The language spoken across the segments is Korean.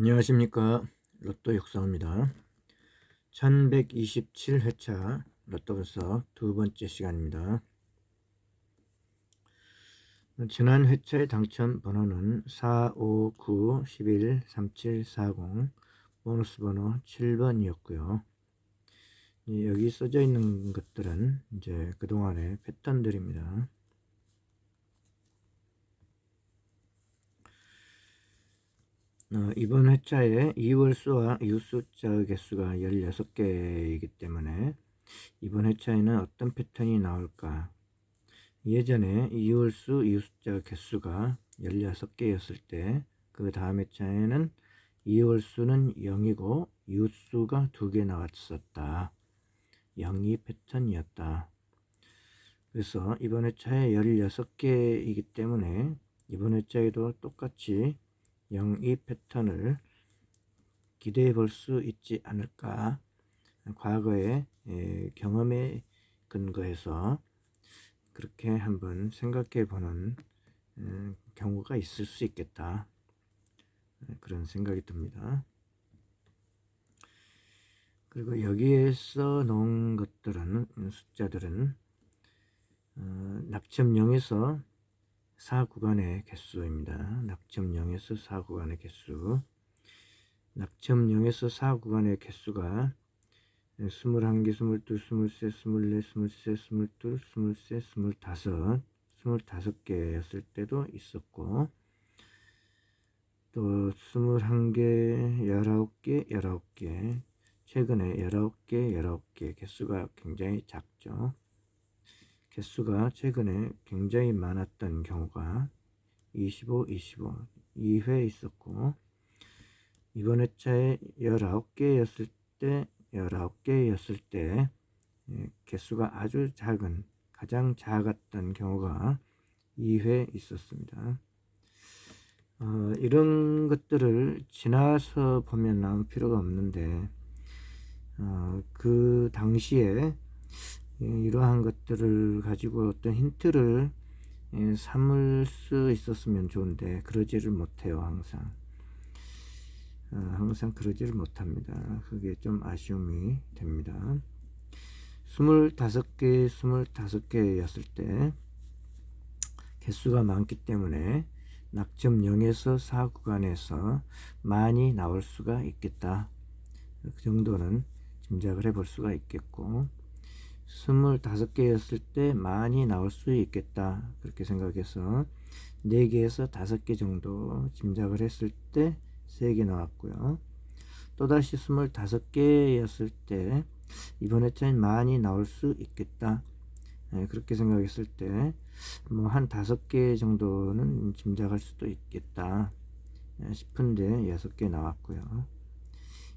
안녕하십니까. 로또 육성입니다. 1127회차 로또 분석 두 번째 시간입니다. 지난 회차의 당첨 번호는 4, 5, 9, 11, 37, 40 보너스 번호 7번이었고요. 여기 써져 있는 것들은 이제 그동안의 패턴들입니다 어, 이번 회차에 2월 수와 이웃숫자 개수가 16개이기 때문에 이번 회차에는 어떤 패턴이 나올까? 예전에 2월 수 이웃숫자 개수가 16개였을 때 그 다음 회차에는 2월 수는 0이고 이웃수가 2개 나왔었다. 0이 패턴이었다. 그래서 이번 회차에 16개이기 때문에 이번 회차에도 똑같이 영이 패턴을 기대해 볼 수 있지 않을까. 과거의 경험에 근거해서 그렇게 한번 생각해 보는 경우가 있을 수 있겠다. 그런 생각이 듭니다. 그리고 여기에서 놓은 것들은 숫자들은 어, 낙점 0에서 4구간의 개수입니다. 낙점 0에서 4구간의 개수 낙점 0에서 4구간의 개수가 21개, 22, 23, 24, 23, 22, 23, 25, 25개였을 때도 있었고 또 21개, 19개, 19개 최근에 19개, 19개 개수가 굉장히 작죠. 개수가 최근에 굉장히 많았던 경우가 25, 25 2회 있었고 이번 회차에 19개였을 때 19개였을 때 예, 개수가 아주 작은 가장 작았던 경우가 2회 있었습니다. 어, 이런 것들을 지나서 보면 나올 필요가 없는데 어, 그 당시에 예, 이러한 것 들을 가지고 어떤 힌트를 예, 삼을 수 있었으면 좋은데 그러지를 못해요 항상. 어, 항상 그러지를 못합니다. 그게 좀 아쉬움이 됩니다. 25개 25개였을 때 개수가 많기 때문에 낙점 0에서 4 구간에서 많이 나올 수가 있겠다. 그 정도는 짐작을 해볼 수가 있겠고 25개였을 때 많이 나올 수 있겠다. 그렇게 생각해서 4개에서 5개 정도 짐작을 했을 때 3개 나왔고요. 또다시 25개였을 때 이번 회차엔 많이 나올 수 있겠다. 네, 그렇게 생각했을 때 뭐 한 5개 정도는 짐작할 수도 있겠다. 싶은데 6개 나왔고요.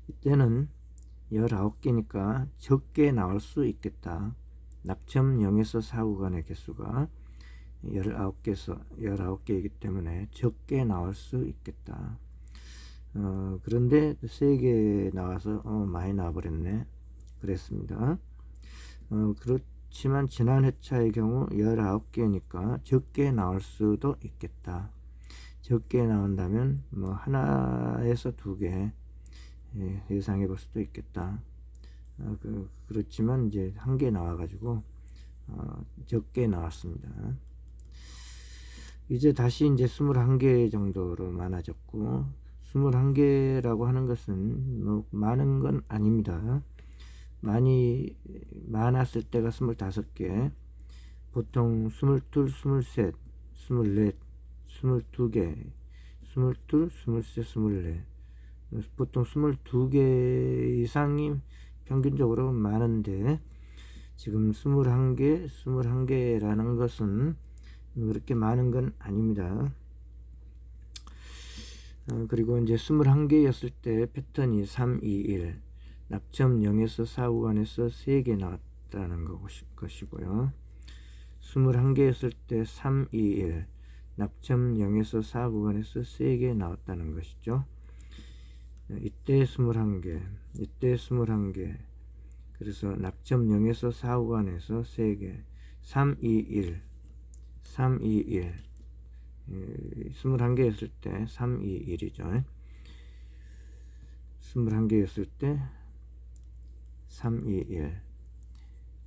이때는 19개니까 적게 나올 수 있겠다. 낙점 0에서 4 구간의 개수가 19개에서 19개이기 때문에 적게 나올 수 있겠다. 어, 그런데 3개 나와서 어, 많이 나와버렸네. 그랬습니다. 어, 그렇지만 지난 회차의 경우 19개니까 적게 나올 수도 있겠다. 적게 나온다면 뭐 하나에서 두 개 예, 예상해 볼 수도 있겠다. 어, 그, 그렇지만 이제 한 개 나와가지고 어, 적게 나왔습니다. 이제 다시 이제 21개 정도로 많아졌고 21개라고 하는 것은 뭐 많은 건 아닙니다. 많이 많았을 때가 25개 보통 22, 23, 24, 22개 22, 23, 24 보통 22개 이상이 평균적으로 많은데 지금 21개, 21개라는 것은 그렇게 많은 건 아닙니다. 어, 그리고 이제 21개였을 때 패턴이 3, 2, 1 낙점 0에서 4 구간에서 3개 나왔다는 것이고요. 21개였을 때 3, 2, 1 낙점 0에서 4 구간에서 3개 나왔다는 것이죠. 이때 21개, 이때 21개. 그래서 낙점 0에서 4구간에서 3개. 3, 2, 1. 3, 2, 1. 21개 였을 때 3, 2, 1이죠. 21개였을 때 3, 2, 1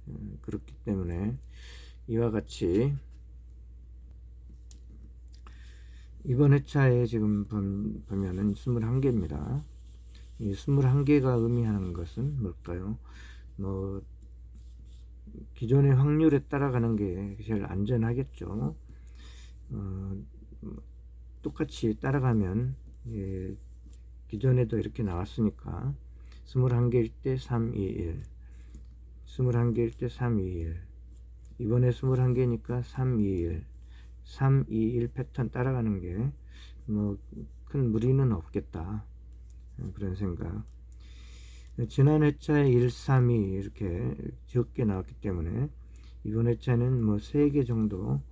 음, 그렇기 때문에 이와 같이 이번 회차에 지금 보- 보면은 21개입니다. 이 21개가 의미하는 것은 뭘까요? 뭐 기존의 확률에 따라가는 게 제일 안전하겠죠. 어, 똑같이 따라가면 예, 기존에도 이렇게 나왔으니까 21개일 때 3, 2, 1 21개일 때 3, 2, 1 이번에 21개니까 3, 2, 1 3, 2, 1 패턴 따라가는 게 뭐 큰 무리는 없겠다 어, 그런 생각 지난 회차에 1, 3, 2 이렇게 적게 나왔기 때문에 이번 회차는 뭐 3개 정도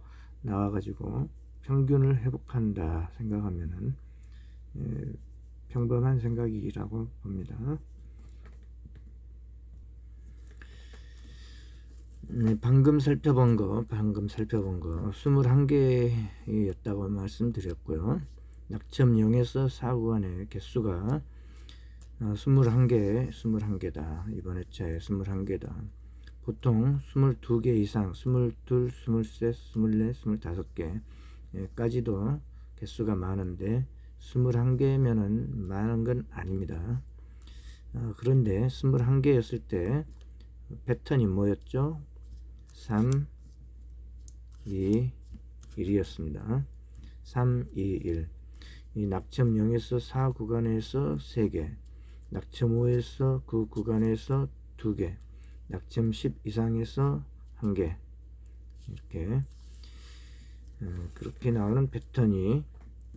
나와가지고 평균을 회복한다 생각하면은 예, 평범한 생각이라고 봅니다. 네, 방금 살펴본 거, 방금 살펴본 거 21개였다고 말씀드렸고요. 낙점 0에서 4 구간의 개수가 어, 21개, 21개다. 이번 회차에 21개다. 보통 22개 이상, 22, 23, 24, 25개까지도 개수가 많은데 21개면은 많은 건 아닙니다. 어, 그런데 21개였을 때 패턴이 뭐였죠? 3, 2, 1이었습니다. 3, 2, 1. 이 낙점 0에서 4 구간에서 3개, 낙점 5에서 9 구간에서 2개, 낙점 10 이상에서 1개. 이렇게 어, 그렇게 나오는 패턴이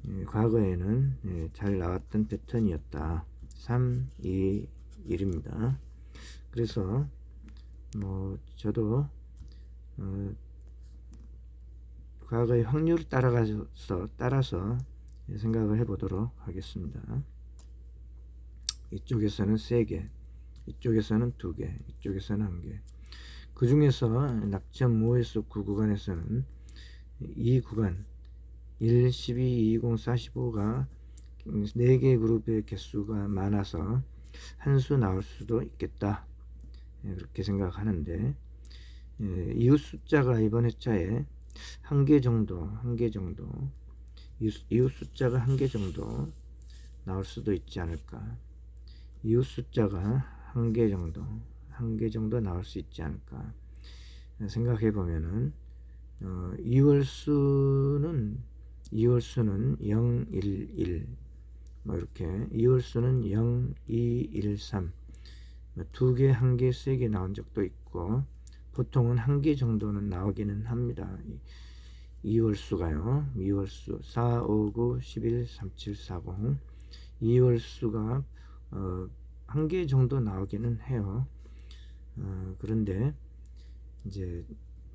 예, 과거에는 예, 잘 나왔던 패턴이었다. 3, 2, 1입니다. 그래서 뭐 저도 어, 과거의 확률을 따라가서 따라서 생각을 해보도록 하겠습니다. 이쪽에서는 3개, 이쪽에서는 2개, 이쪽에서는 1개. 그 중에서 낙점 5에서 9 구간에서는 이 구간 1, 12, 20, 45가 4개 그룹의 개수가 많아서 한 수 나올 수도 있겠다. 예, 그렇게 생각하는데 예, 이웃 숫자가 이번 회차에 한 개 정도, 한 개 정도 이웃 숫자가 한 개 정도 나올 수도 있지 않을까. 이웃 숫자가 한 개 정도, 한 개 정도 나올 수 있지 않을까 생각해 보면은 어, 2월 수는 2월 수는 0, 1, 1, 뭐 이렇게 2월 수는 0, 2, 1, 3, 두 개, 한 개, 세 개 나온 적도 있고 보통은 한 개 정도는 나오기는 합니다. 2월 수가요. 2월 수 4, 5, 9, 11, 37, 40 2월 수가 어, 한 개 정도 나오기는 해요. 어, 그런데 이제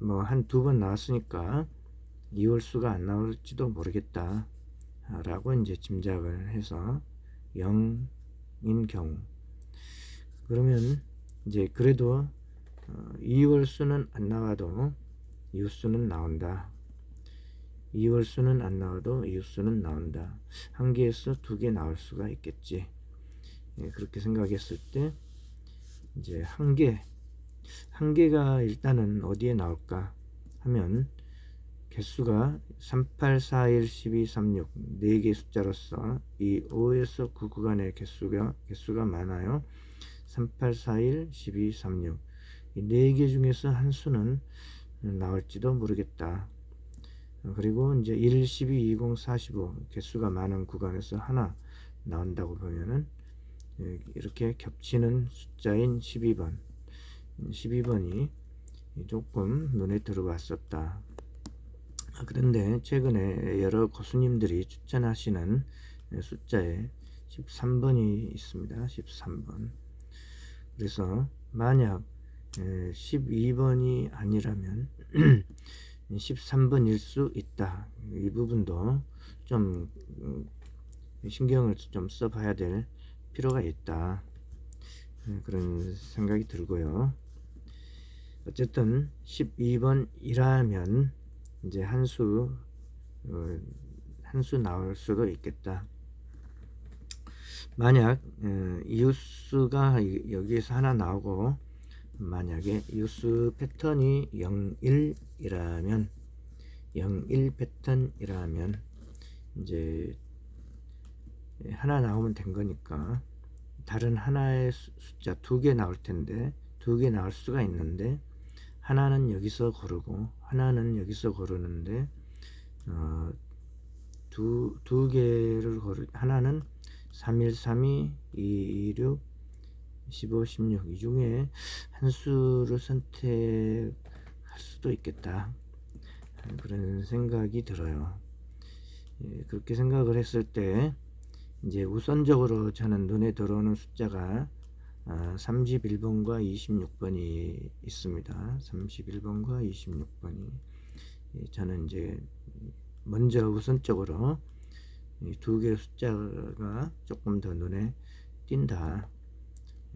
뭐 한 두 번 나왔으니까 2월 수가 안 나올지도 모르겠다 라고 이제 짐작을 해서 0인 경우. 그러면 이제 그래도 어, 2월 수는 안 나와도 이웃 수는 나온다. 2월 수는 안 나와도 이웃 수는 나온다. 한 개에서 두 개 나올 수가 있겠지. 예, 그렇게 생각했을 때 이제 한 개, 한 개가 일단은 어디에 나올까 하면 개수가 38, 41, 12, 36 4개 숫자로서 이 5에서 9 구간의 개수가 개수가 많아요. 38, 41, 12, 36 이 4개 중에서 한 수는 나올지도 모르겠다. 그리고 이제 1, 12, 20, 45 개수가 많은 구간에서 하나 나온다고 보면은 예, 이렇게 겹치는 숫자인 12번 12번이 조금 눈에 들어왔었다. 아, 그런데 최근에 여러 고수님들이 추천하시는 숫자에 13번이 있습니다. 13번. 그래서 만약 12번이 아니라면 13번일 수 있다. 이 부분도 좀 음, 신경을 좀 써봐야 될 필요가 있다. 그런 생각이 들고요. 어쨌든 12번이라면 이제 한 수, 어, 한수 나올 수도 있겠다. 만약 어, 이웃수가 이- 여기에서 하나 나오고 만약에 이웃수 패턴이 01이라면 01 패턴이라면 이제 하나 나오면 된 거니까 다른 하나의 수- 숫자 두 개 나올 텐데 두 개 나올 수가 있는데 하나는 여기서 고르고 하나는 여기서 고르는데 어, 두, 두 개를 고르 하나는 31, 32, 226, 15, 16 이 중에 한 수를 선택할 수도 있겠다. 그런 생각이 들어요. 예, 그렇게 생각을 했을 때 이제 우선적으로 저는 눈에 들어오는 숫자가 아, 31번과 26번이 있습니다. 31번과 26번이 저는 이제 먼저 우선적으로 이두 개의 숫자가 조금 더 눈에 띈다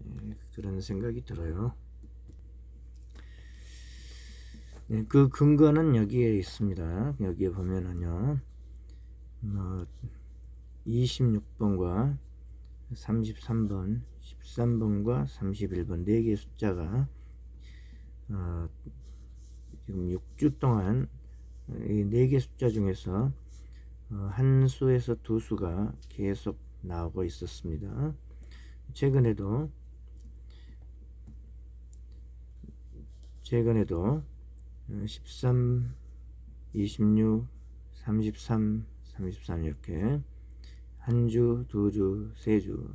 예, 그런 생각이 들어요. 예, 그 근거는 여기에 있습니다. 여기에 보면은요, 뭐 26번과 33번, 13번과 31번 네 개의 숫자가 어, 지금 6주 동안 이 네 개 숫자 중에서 어, 한 수에서 두 수가 계속 나오고 있었습니다. 최근에도 최근에도 어, 13, 26, 33, 33 이렇게 한 주, 두 주, 세 주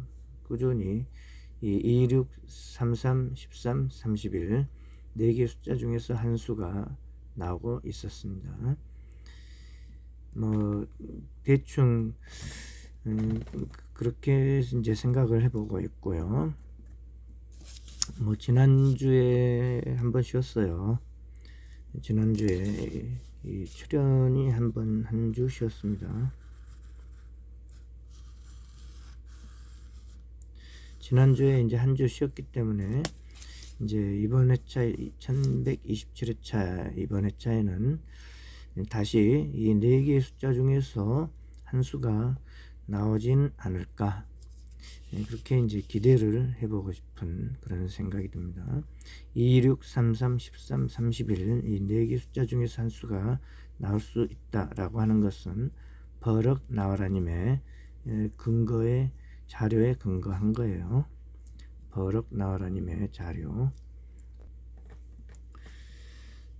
꾸준히 이 26, 33, 13, 31네개 숫자 중에서 한 수가 나오고 있었습니다. 뭐 대충 음, 그렇게 이제 생각을 해보고 있고요. 뭐 지난주에 한 번 쉬었어요. 지난주에 이 출연이 한 번 한 주 쉬었습니다. 지난주에 이제 한 주 쉬었기 때문에 이제 이번 회차 1127회차 이번 회차에는 다시 이 네 개의 숫자 중에서 한 수가 나오진 않을까 네, 그렇게 이제 기대를 해보고 싶은 그런 생각이 듭니다. 26, 33, 13, 31 이 네 개 숫자 중에서 한 수가 나올 수 있다라고 하는 것은 버럭 나와라님의 에, 근거에 자료에 근거한 거예요. 버럭 나와라님의 자료.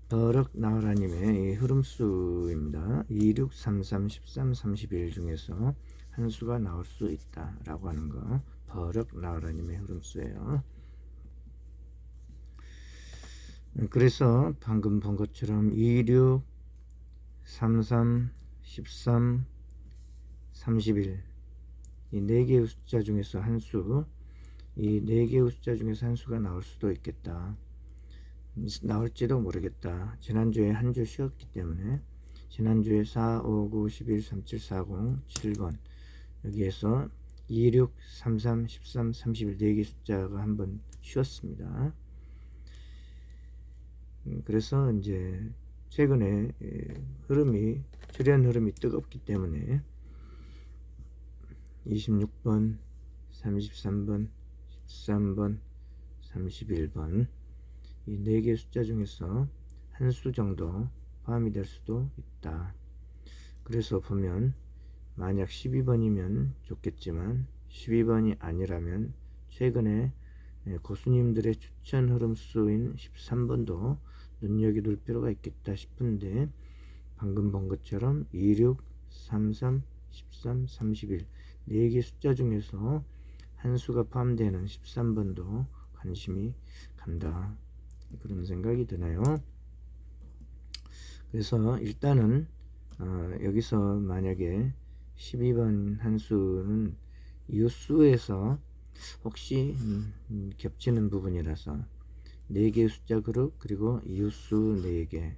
버럭 나와라님의 이 흐름수입니다. 26, 33, 13, 31 중에서 한 수가 나올 수 있다라고 하는 거. 버럭 나와라님의 흐름수예요. 그래서 방금 본 것처럼 26, 33, 13, 31 이 네 개의 숫자 중에서 한 수, 이 네 개의 숫자 중에서 한 수가 나올 수도 있겠다. 나올지도 모르겠다. 지난주에 한 주 쉬었기 때문에 지난주에 4, 5, 9, 11, 37, 40, 7번 여기에서 26, 33, 13, 31 4개 숫자가 한 번 쉬었습니다. 음, 그래서 이제 최근에 예, 흐름이 출현 흐름이 뜨겁기 때문에 26번, 33번, 13번, 31번 이 네 개 숫자 중에서 한 수 정도 포함이 될 수도 있다. 그래서 보면 만약 12번이면 좋겠지만 12번이 아니라면 최근에 예, 고수님들의 추천 흐름수인 13번도 눈여겨둘 필요가 있겠다 싶은데 방금 본 것처럼 26, 33, 13, 31 4개 숫자 중에서 한 수가 포함되는 13번도 관심이 간다. 그런 생각이 드네요. 그래서 일단은 어, 여기서 만약에 12번 한 수는 이웃수에서 혹시 음, 음, 겹치는 부분이라서 4개의 숫자 그룹 그리고 이웃수 4개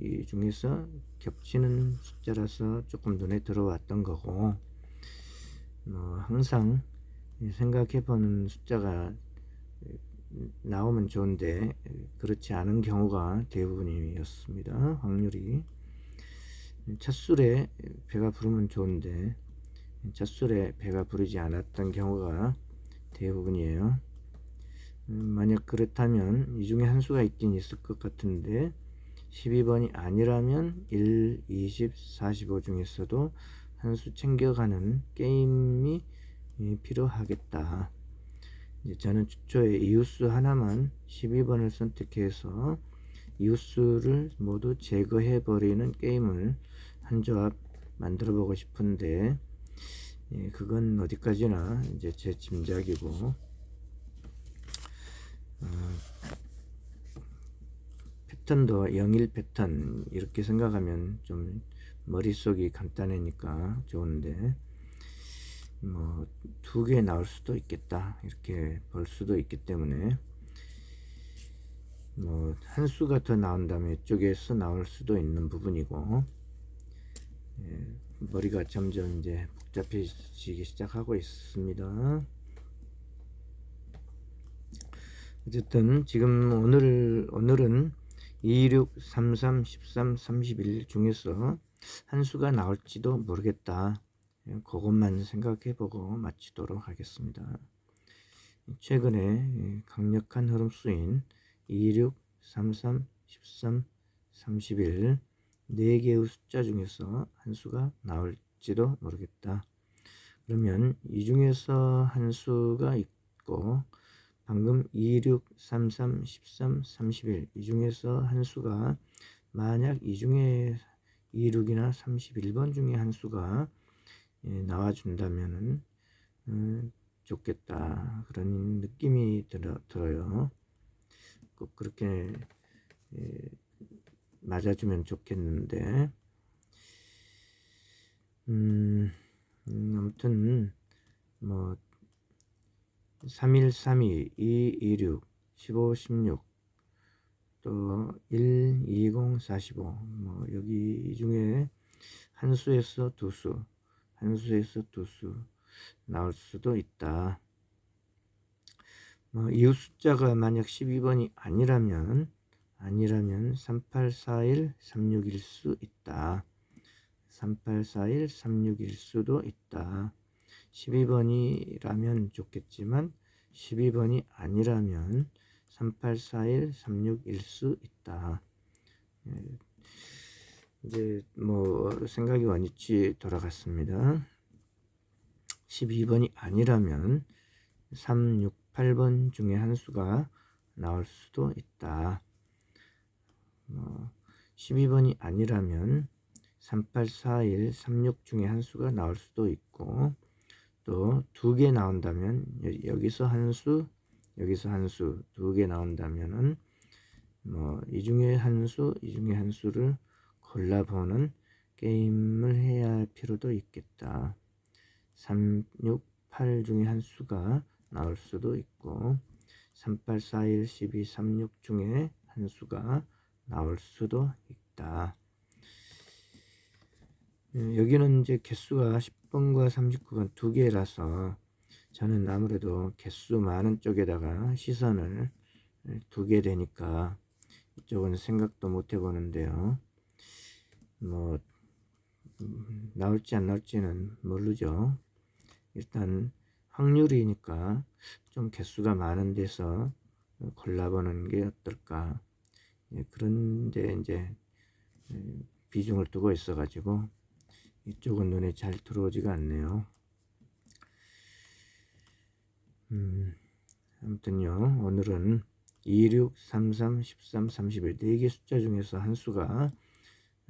이 중에서 겹치는 숫자라서 조금 눈에 들어왔던 거고 뭐 항상 생각해보는 숫자가 나오면 좋은데 그렇지 않은 경우가 대부분이었습니다. 확률이 찻술에 배가 부르면 좋은데 찻술에 배가 부르지 않았던 경우가 대부분이에요. 음, 만약 그렇다면 이 중에 한 수가 있긴 있을 것 같은데 12번이 아니라면 1, 20, 45 중에서도 한수 챙겨가는 게임이 예, 필요하겠다. 이제 저는 주초에 이웃수 하나만 12번을 선택해서 이웃수를 모두 제거해 버리는 게임을 한 조합 만들어 보고 싶은데 예, 그건 어디까지나 이제 제 짐작이고 어, 패턴도 영일 패턴 이렇게 생각하면 좀 머릿속이 간단하니까 좋은데 뭐 두 개 나올 수도 있겠다 이렇게 볼 수도 있기 때문에 뭐 한 수가 더 나온다면 이쪽에서 나올 수도 있는 부분이고 예, 머리가 점점 이제 복잡해지기 시작하고 있습니다. 어쨌든 지금 오늘 오늘은 26, 33, 13, 31 중에서 한 수가 나올지도 모르겠다. 예, 그것만 생각해보고 마치도록 하겠습니다. 최근에 예, 강력한 흐름수인 26, 33, 13, 31 4개의 숫자 중에서 한 수가 나올지도 모르겠다. 그러면 이 중에서 한 수가 있고 방금 26, 33, 13, 31 이 중에서 한 수가 만약 이 중에 26이나 31번 중에 한 수가 예, 나와준다면은 음, 좋겠다 그런 느낌이 들어, 들어요. 꼭 그렇게 예, 맞아주면 좋겠는데 음, 음, 아무튼 뭐 31, 32, 2, 26, 15, 16, 또 1, 20, 45, 뭐 여기 이 중에 한 수에서 두 수, 한 수에서 두 수 나올 수도 있다. 뭐 이웃 숫자가 만약 12번이 아니라면 아니라면 3841, 36일 수 있다. 3841, 36일 수도 있다. 12번이라면 좋겠지만 12번이 아니라면 3841, 36일 수 있다. 예, 이제 뭐 생각이 원위치 돌아갔습니다. 12번이 아니라면 3, 6, 8번 중에 한 수가 나올 수도 있다. 뭐 12번이 아니라면 3841, 36 중에 한 수가 나올 수도 있고 또 두 개 나온다면 여기서 한 수, 여기서 한 수 두 개 나온다면은 뭐 이 중에 한 수, 이 중에 한 수를 골라보는 게임을 해야 할 필요도 있겠다. 3, 6, 8 중에 한 수가 나올 수도 있고 38, 41, 12, 36 중에 한 수가 나올 수도 있다. 예, 여기는 이제 개수가 10번과 39번 두 개라서 저는 아무래도 개수 많은 쪽에다가 시선을 두게 되니까 이쪽은 생각도 못 해보는데요. 뭐 음, 나올지 안 나올지는 모르죠. 일단 확률이니까 좀 개수가 많은 데서 골라보는 게 어떨까. 예, 그런데 이제 음, 비중을 두고 있어 가지고 이쪽은 눈에 잘 들어오지가 않네요. 음, 아무튼요, 오늘은 26, 33, 13, 31, 4개 숫자 중에서 한 수가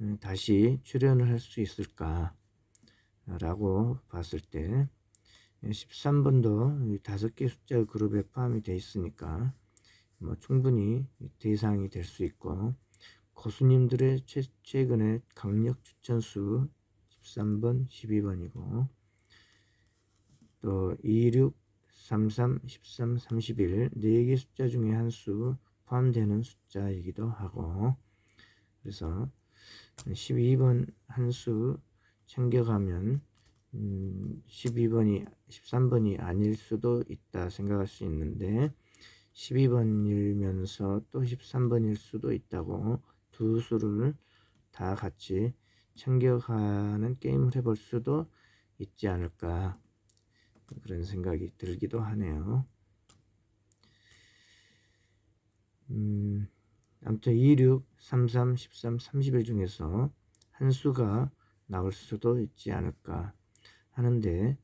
음, 다시 출현을 할 수 있을까? 라고 봤을 때 13번도 다섯 개 숫자 그룹에 포함이 되어 있으니까 뭐 충분히 대상이 될 수 있고 고수님들의 최, 최근에 강력 추천수 13번, 12번이고 또 26, 33, 13, 31 4개 숫자 중에 한 수 포함되는 숫자이기도 하고. 그래서 12번 한 수 챙겨가면 음, 12번이 13번이 아닐 수도 있다 생각할 수 있는데 12번이면서 또 13번일 수도 있다고 두 수를 다 같이 챙겨가는 게임을 해볼 수도 있지 않을까 그런 생각이 들기도 하네요. 음, 아무튼 26, 33, 13, 30일 중에서 한 수가 나올 수도 있지 않을까 하는데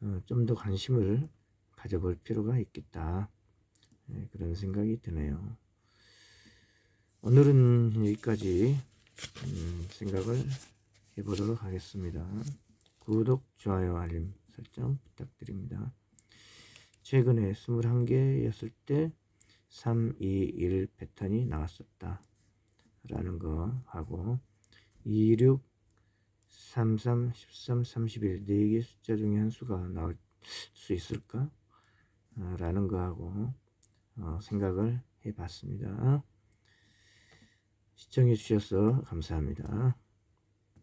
어, 좀더 관심을 가져볼 필요가 있겠다 네, 그런 생각이 드네요. 오늘은 여기까지 음, 생각을 해보도록 하겠습니다. 구독, 좋아요, 알림 설정 부탁드립니다. 최근에 21개였을 때 3, 2, 1 패턴이 나왔었다. 라는 거 하고 2, 6, 3, 3, 13, 31 4개 숫자 중에 한 수가 나올 수 있을까? 아, 라는 거 하고 어, 생각을 해봤습니다. 시청해 주셔서 감사합니다.